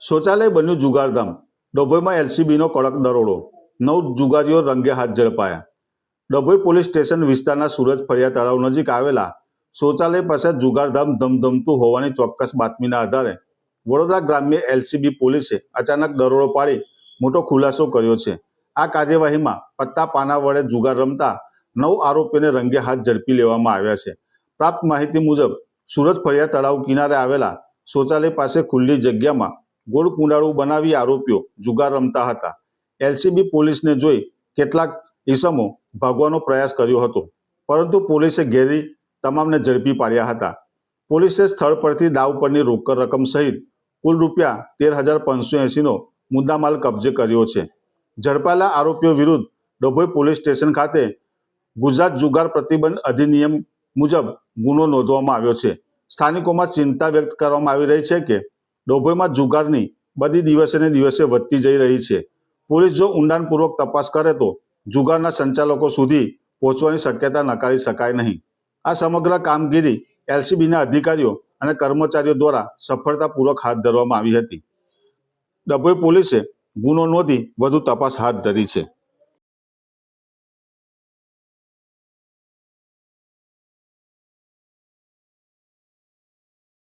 શૌચાલય બન્યું જુગારધામ. ડભોઈમાં એલસીબીનો કડક દરોડો. નવ જુગારીઓ રંગે હાથ ઝડપાયા. ડભોઈ પોલીસ સ્ટેશન વિસ્તારના સુરજ ફળિયા તળાવ નજીક આવેલા શૌચાલય પાસે જુગારધામ ધમધમતું હોવાની ચોક્કસ બાતમીના આધારે વડોદરા ગ્રામ્ય એલસીબી પોલીસે અચાનક દરોડો પાડી મોટો ખુલાસો કર્યો છે. આ કાર્યવાહીમાં પત્તા પાના વડે જુગાર રમતા નવ આરોપીને રંગે હાથ ઝડપી લેવામાં આવ્યા છે. પ્રાપ્ત માહિતી મુજબ સુરત ફળિયા તળાવ કિનારે આવેલા શૌચાલય પાસે ખુલ્લી જગ્યામાં ગોળ કુંડાળું બનાવી આરોપીઓ જુગાર રમતા હતા. એલસીબી પોલીસને જોઈ કેટલાક ઈસમો ભાગવાનો પ્રયાસ કર્યો હતો. પરંતુ પોલીસે ઘેરી તમામને ઝડપી પાડ્યા હતા. પોલીસે સ્થળ પરથી દાવ પરની રોકડ રકમ સહિત કુલ રૂપિયા તેર હજાર પાંચસો એંસીનો મુદ્દામાલ કબજે કર્યો છે. ઝડપાયેલા આરોપીઓ વિરુદ્ધ ડભોઈ પોલીસ સ્ટેશન ખાતે ગુજરાત જુગાર પ્રતિબંધ અધિનિયમ મુજબ ગુનો નોંધવામાં આવ્યો છે. સ્થાનિકોમાં ચિંતા વ્યક્ત કરવામાં આવી રહી છે કે ડભોઈમાં જુગારની બધી દિવસે ને દિવસે વધતી જઈ રહી છે. પોલીસ જો ઊંડાણપૂર્વક તપાસ કરે તો જુગારના સંચાલકો સુધી પહોંચવાની શક્યતા નકારી શકાય નહીં. આ સમગ્ર કામગીરી એલસીબીના અધિકારીઓ અને કર્મચારીઓ દ્વારા સફળતાપૂર્વક હાથ ધરવામાં આવી હતી. ડભોઈ પોલીસે ગુનો નોંધી વધુ તપાસ હાથ ધરી છે.